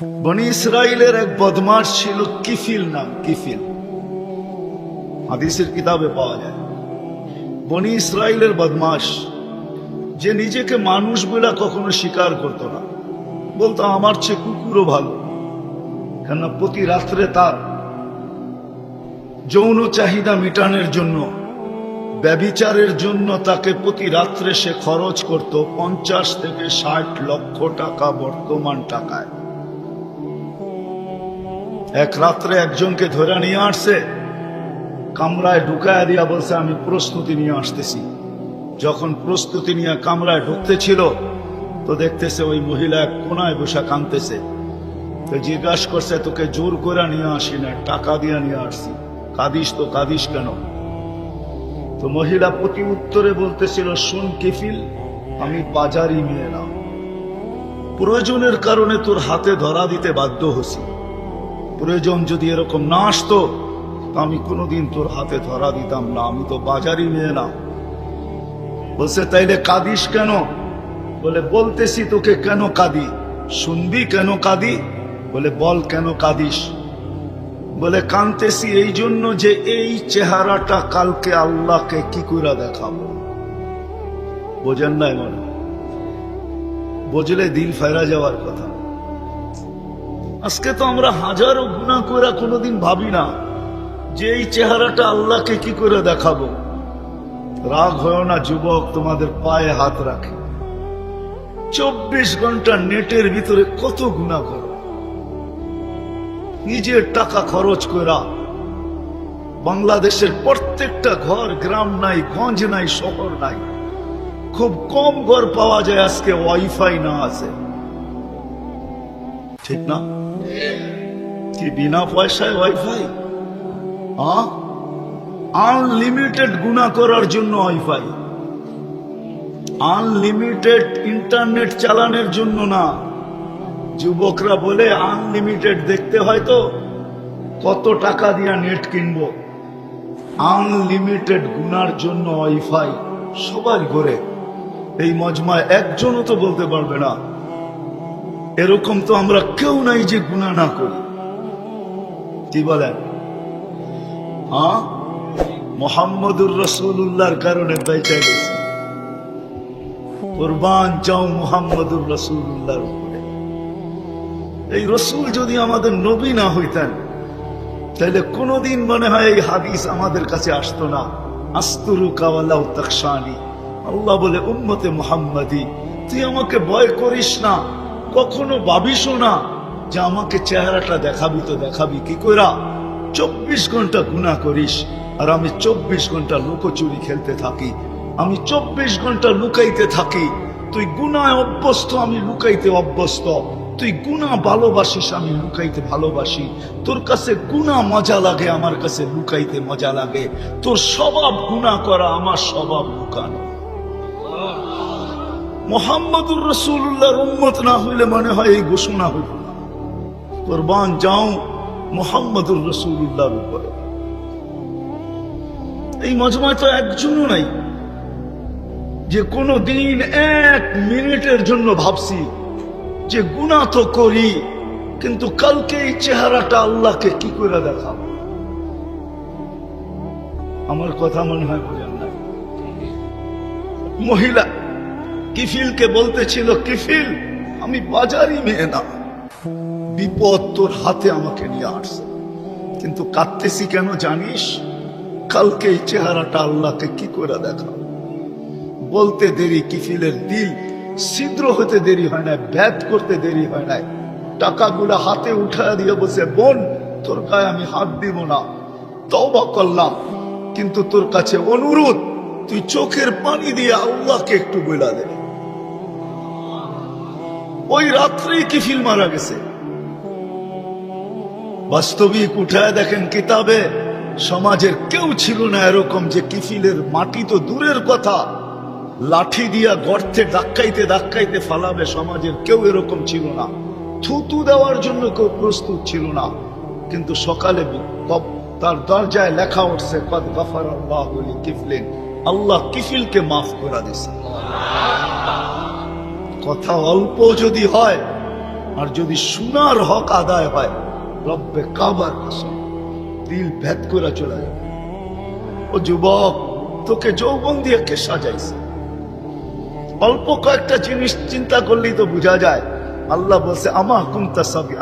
বনি ইসরায়েলের এক বদমাস ছিল কিফিল নাম, কিফিল। হাদিসের কিতাবে পাওয়া যায়। বনি ইসরায়েলের বদমাস যে নিজেকে মানুষ বলে কখনো স্বীকার করতো না। বলতো, আমার চেয়ে কুকুরও ভালো। কেননা প্রতি রাত্রে তার যৌন চাহিদা মিটানোর জন্য, ব্যবিচারের জন্য তাকে প্রতি রাত্রে সে খরচ করত পঞ্চাশ থেকে ষাট লক্ষ টাকা বর্তমান টাকায়। এক রাত্রে একজনকে ধরে নিয়ে আসছে। কামরায় ঢুকায় দিয়া বলছে, আমি প্রস্তুতি নিয়ে আসতেছি। যখন প্রস্তুতি নিয়ে কামরায় ঢুকতেছিল তো দেখতেছে ওই মহিলা এক কোনায় বসে কাঁদতেছে। তো জিজ্ঞাসা করছে, তোকে জোর করে নিয়ে আসি না, টাকা দিয়ে নিয়ে আসছি। কাদিস তো, কাদিস কেন? তো মহিলা প্রতি উত্তরে বলতেছিল, শুন কিফিল, আমি বাজারি মেয়ে না। প্রয়োজনের কারণে তোর হাতে ধরা দিতে বাধ্য হছি প্রয়োজন যদি এরকম না আসতো আমি কোনোদিন তোর হাতে ধরা দিতাম না। আমি তো বাজারই মেয়ে না। বলছে, তাইলে কাঁদিস কেন? বলে, বলতেছি তোকে কেন কাঁদি? শুনবি কেন কাঁদি? বলে, বল কেন কাঁদিস? বলে, কাঁদতেছি এই জন্য যে এই চেহারাটা কালকে আল্লাহকে কি করে দেখাবো? বোঝেন নাই মনে বুঝলে দিল ফেরা যাওয়ার কথা। আজকে তো আমরা হাজারো গুণা করে কোনোদিন ভাবি না যে এই চেহারাটা আল্লাহকে কি করে দেখাবো। রাগ হয় না, যুবক তোমাদের পায়ে হাত রাখে। চব্বিশ ঘণ্টা নেটের ভিতরে কত গুণা করো। নিজের টাকা খরচ করা বাংলাদেশের প্রত্যেকটা ঘর, গ্রাম নাই, গঞ্জ নাই, শহর নাই। খুব কম ঘর পাওয়া যায় আজকে, ওয়াইফাই না আছে। ঠিক না? কি বিনা পয়সায় ওয়াইফাই আনলিমিটেড গুণা করার জন্য ওয়াইফাই আনলিমিটেড ইন্টারনেট চালানোর জন্য না। যুবকরা বলে আনলিমিটেড দেখতে হয় তো, কত টাকা দিয়া নেট কিনবো? আনলিমিটেড গুনার জন্য ওয়াইফাই সবার ঘরে। এই মজমায় একজনও তো বলতে পারবে না। এরকম তো আমরা কেউ নাই যে গুণা না করি। কি বলেন? হ্যাঁ? মোহাম্মদুর রসুল্লাহর কারণে বেঁচে গেছে। কোরবান যাও মোহাম্মদুর রসুল্লাহর উপরে। এই রসুল যদি আমাদের নবী না হইতেন, তাহলে কোনোদিন মনে হয় এই হাদিস আমাদের কাছে আসতো না। আস্তুরু কাওয়ালাউ তাকসানি আল্লাহ বলে, উম্মতে মোহাম্মদি, তুই আমাকে ভয় করিস না। কখনো ভাবিসও না যে আমাকে চেহারাটা দেখাবি তো দেখাবি, কি কইরা? চব্বিশ ঘণ্টা গুণা করিস, আর আমি চব্বিশ ঘণ্টা লুকোচুরি খেলতে থাকি। আমি চব্বিশ ঘণ্টা লুকাইতে থাকি। তুই গুনায় অভ্যস্ত, আমি লুকাইতে অভ্যস্ত। তুই গুণা ভালোবাসিস, আমি লুকাইতে ভালোবাসি। তোর কাছে গুণা মজা লাগে, আমার কাছে লুকাইতে মজা লাগে। তোর স্বভাব গুণা করা, আমার স্বভাব লুকানো। মোহাম্মদুর রসুল্লাহর উম্মত না হইলে মনে হয় এই ঘোষণা হইল না। কোরবান যাও মোহাম্মদুর রসুল্লাহর উপরে। এই মজমায় তো একজনও নাই। যে কোনো দিন এক মিনিটের জন্য ভাবছি যে গুণা তো করি, কিন্তু কালকে এই চেহারাটা আল্লাহকে কি করে দেখাব? আমার কথা মনে হয় বোঝেন না। মহিলা, কিফিলকে বলতেছিল কিফিল, আমি বাজারি মেয়ে না। বিপদ তোর হাতে আমাকে নিয়ে আসছে। কিন্তু কাঁদতেছি কেন জানিস? কালকে এই চেহারাটা আল্লাহকে কি করে দেখাবো? বলতে দেরি, কিফিলের দিল ছিদ্র হতে দেরি হয় না ব্যাত করতে দেরি হয় না টাকাগুলো হাতে উঠায় দিয়ে বসে বোন, তোর গায়ে আমি হাত দিব না। তবা করলাম, কিন্তু তোর কাছে অনুরোধ, তুই চোখের পানি দিয়ে আল্লাহকে একটু বলা দে। ওই রাত্রেই কিফিল মারা গেছে। বাস্তবিক উঠায় দেখেন কিতাবে, সমাজের কেউ ছিল না এরকম যে কিফিলের মাটি তো দূরের কথা। লাঠি দিয়া গর্তে ধাক্কাইতে ধাক্কাইতে ফালাবে, সমাজের কেউ এরকম ছিল না। থুতু দেওয়ার জন্য কেউ প্রস্তুত ছিল না। কিন্তু সকালে তার দরজায় লেখা উঠছে, কদ গফার আল্লাহ কিফলিন। আল্লাহ কিফিলকে মাফ করে দিছে কথা অল্প যদি হয়, আর যদি সোনার হক আদায় হয় রব্বে কাবার কসম, দিল ভেদ করে চলে যাবে ও যুবক, তোকে যৌবন দিয়ে কে অল্প কয়েকটা জিনিস চিন্তা করলেই তো বোঝা যায়, আল্লাহ বলছে আমা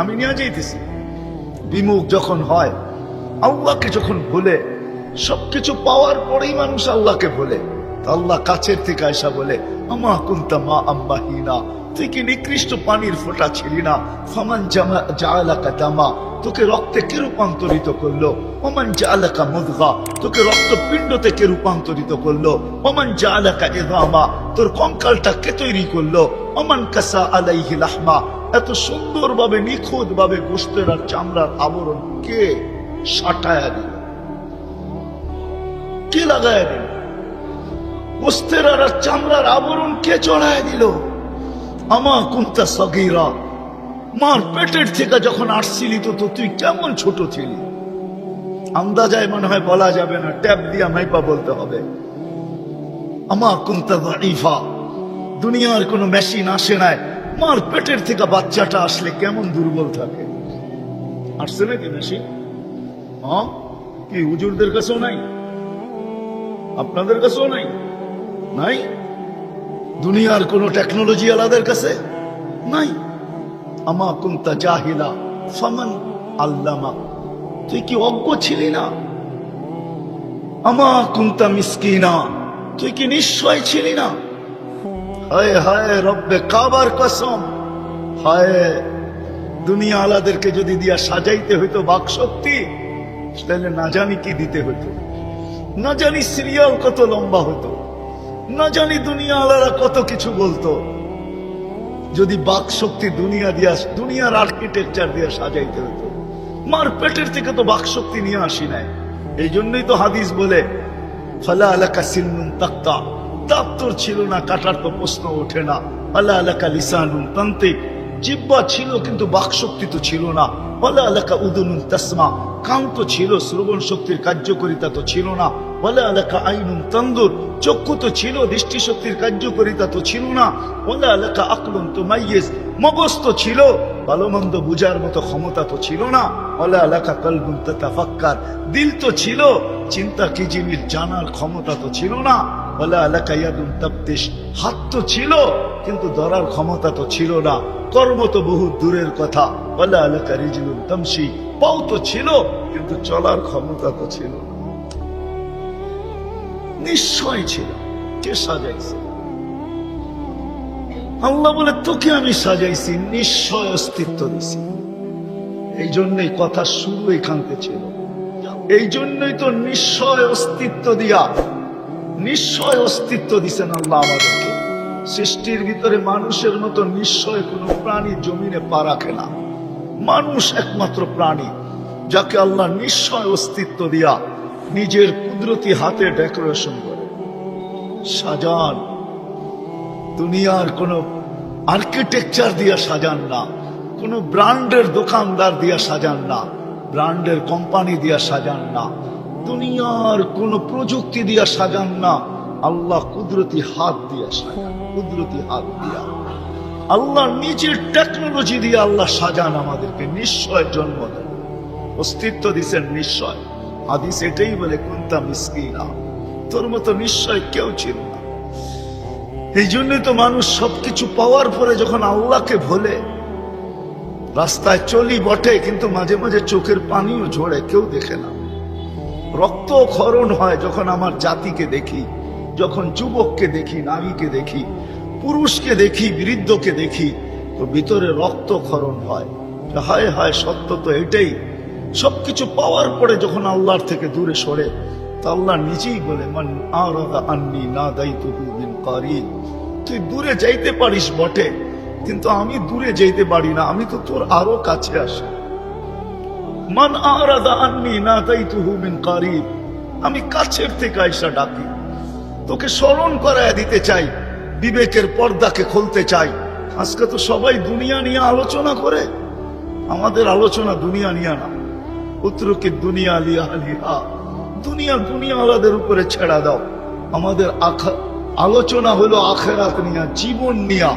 আমি নিয়ে যাইতেছি। বিমুখ যখন হয়, আল্লাহকে যখন ভুলে, সবকিছু পাওয়ার পরেই মানুষ আল্লাহকে ভুলে। আল্লাহ কাছের থেকে আসা বলে আমা কুন্তা মা আম্মাহিনা? তুই কি নিকৃষ্ট পানির ফোঁটা ছিলি না। ফমান জামা জালাকা দামা। তোকে রক্তে কে রূপান্তরিত করল? ওমান জালাকা মুদগা। তোকে রক্তপিণ্ড থেকে রূপান্তরিত করল? ওমান জালাকা ইদামা তোর কঙ্কালটা কে তৈরি করল? ওমান কাসা আলাইহি লাহমা। এত সুন্দরভাবে নিখুঁত ভাবে গোস্তের আর চামড়ার আবরণ কে সাটায়া দিল? কে লাগায় দিল? গোস্তের আর চামড়ার আবরণ কে চড়ায় দিল? আমা কুন্তা সগিরা। মার পেটের থেকে যখন আসছিলি তো তো তুই কেমন ছোট ছিলি? আন্দাজায় মনে হয় বলা যাবে না, ট্যাপ দিয়া মাইপা বলতে হবে। আমা কুন্তা দাইফা দুনিয়ার কোনো মেশিন আসে নাই। মার পেটের থেকে বাচ্চাটা আসলে কেমন দুর্বল থাকে। আসছে নাকি মেশিন? হ্যাঁ? কি হুজুরদের কাছেও নাই? আপনাদের কাছেও নাই? নাই? দুনিয়ার কোন টেকনোলজি আলাদের কাছে নাই। আমা কুন্তা জাহিলা, ফামান আল্লামা। তুই কি অজ্ঞ ছিলি না? আমা কুন্তা মিসকিনা, তুই কি নিশ্চয় ছিলি না? হায় হায় রব্বে কাবার কসম। হায়, দুনিয়া আলাদেরকে যদি দিয়া সাজাইতে হইতো বাক শক্তি, তাহলে না জানি কি দিতে হইতো? না জানি সিরিয়াল কত লম্বা হতো না জানি দুনিয়া আলারা কত কিছু বলতো। যদি বাক শক্তি দুনিয়া দিয়া, দুনিয়ার আর্কিটেকচার দিয়ে সাজাইতে হতো মার পেটের থেকে তো বাক শক্তি নিয়ে আসি নাই। এই জন্যই তো হাদিস বলে, ফালা আলাকা সিন্নুন তাক্তা। দাঁত তোর ছিল না, কাটার তো প্রশ্ন ওঠে না। আল্লাহ আলাকা লিসানুন তান্ত্রিক জিব্বা ছিল, কিন্তু বাক শক্তি তো ছিল না। বলে আলাকা উদনুন তাসমা। কান তো ছিল শ্রবণ শক্তির কার্যকরিতা তো ছিল না। বলে আলাকা আইনুন তন্দুর চক্ষু তো ছিল দৃষ্টি শক্তির কার্যকরিতা তো ছিল না। বলে আলাকা আকলন তো মাইয়েস মগজ তো ছিল ভালো মন্দ বুঝার মতো ক্ষমতা তো ছিল না। বলে আলাকা কলবুন তাফাক্কার দিল তো ছিল, চিন্তা কি জিনিস জানার ক্ষমতা তো ছিল না। বলে আলাকা ইয়াদুন তাপ্তিস হাত তো ছিল, কিন্তু ধরার ক্ষমতা তো ছিল না। কর্ম তো বহু দূরের কথা। বলে আলাকা রিজলুন তামসি পাও তো ছিল, কিন্তু চলার ক্ষমতা তো ছিল না। নিশ্চয় ছিল, কে সাজাইছে? আল্লাহ বলে, তোকে আমি সাজাইছি, নিশ্চয় অস্তিত্ব দিছি। এই জন্যই কথা শুরু এখানতে ছিল। এই জন্যই তো নিশ্চয় অস্তিত্ব দিয়া, নিশ্চয় অস্তিত্ব দিছেন আল্লাহ আমাদেরকে। সৃষ্টির ভিতরে মানুষের মতো নিশ্চয় কোনো প্রাণী জমিনে পা রাখে না। মানুষ একমাত্র প্রাণী, যাকে আল্লাহ নিশ্চয় অস্তিত্ব দিয়া নিজের কুদরতি হাতে ডেকোরেশন করে। সাজান। দুনিয়ার কোন আর্কিটেকচার দিয়া সাজান না। কোন ব্র্যান্ডের দোকানদার দিয়া সাজান না। ব্র্যান্ডের কোম্পানি দিয়া সাজান না। দুনিয়ার কোন প্রযুক্তি দিয়া সাজান না। আল্লাহ কুদরতি হাত দিয়া সাজান, কুদরতি হাত দিয়া। আল্লাহ নিজের টেকনোলজি দিয়ে আল্লাহ সাজান আমাদেরকে নিশ্চয় জন্ম দেন। অস্তিত্ব দিছেন নিশ্চয়। হাদিস এটাই বলে, কুন্তা মিসকিনা? তোর মতো নিশ্চয় কেউ ছিল না। এই জন্যই তো মানুষ সবকিছু পাওয়ার পরে যখন আল্লাহকে ভোলে, রাস্তায় চলি বটে, কিন্তু মাঝে মাঝে চোখের পানিও ঝরে, কেউ দেখে না। রক্ত ক্ষরণ হয় যখন আমার জাতিকে দেখি, যখন যুবককে দেখি, নারীকে দেখি, পুরুষকে দেখি, বৃদ্ধকে দেখি, তো ভিতরে রক্ত ক্ষরণ হয়। হায় হায়, সত্য তো এটাই। সবকিছু পাওয়ার পরে যখন আল্লাহর থেকে দূরে সরে, তা আল্লাহ নিজেই বলে, মান আরাদা আন্নি না কারিব তুই দূরে যাইতে পারিস বটে, কিন্তু আমি দূরে যাইতে পারি না, আমি তো তোর আরও কাছে আসি। মান আরাদা আন্নি না দায়িত্বহু বিন কারিব আমি কাছের থেকে আইসা ডাকি, তোকে স্মরণ করায় দিতে চাই, বিবেকের পর্দাকে খুলতে চাই। আজকে তো সবাই দুনিয়া নিয়ে আলোচনা করে। আমাদের আলোচনা দুনিয়া নিয়ে না। পুত্রকে দুনিয়া লিয়া লিহা। দুনিয়া দুনিয়া আলাদের উপরে ছেড়া দাও। আমাদের আলোচনা হলো আখেরাত নিয়া, জীবন নিয়া।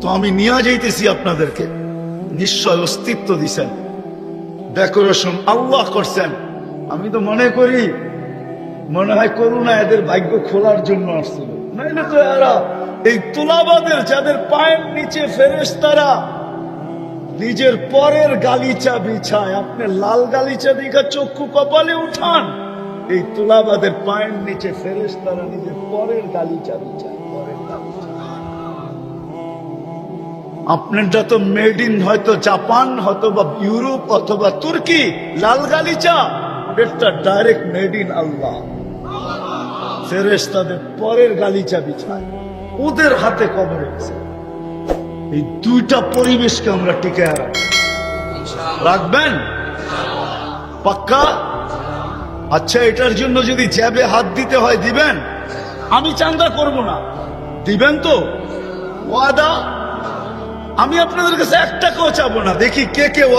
তো আমি নিয়ে যাইতেছি আপনাদেরকে। নিশ্চয় অস্তিত্ব দিছেন। ডেকোরেশন আল্লাহ করছেন। আমি তো মনে করি, মনে হয় করুণা এদের ভাগ্য খোলার জন্য আসছিল। নাইলে তো এরা? এই তুলাবাদের যাদের পায়ের নিচে ফেরেশতারা নিজের পরের গালিচা বিছায় আপনি লাল গালিচা দিঘা চক্ষু কপালে উঠান। এই তুলাবাদের পায়ের নিচে ফেরেশতারা নিজের পরের গালিচা বিছায়, পরের আপনারটা তো মেড ইন হয়তো জাপান অথবা ইউরোপ, অথবা তুর্কি, লাল গালিচা। এটা ডাইরেক্ট মেড ইন আল্লাহ। ফেরেস তাদের পরের গালিচা বিছায়, ওদের হাতে কবর আছে। এই দুইটা পরিবেশকে আমরা টিকে রাখবেন? পাক্কা? আচ্ছা এটার জন্য যদি জ্যাবে হাত দিতে হয় দিবেন? আমি চান্দা করব না। দিবেন তো? ওয়াদা? আমি আপনাদের কাছে এক টাকাও চাবো না। দেখি কে কে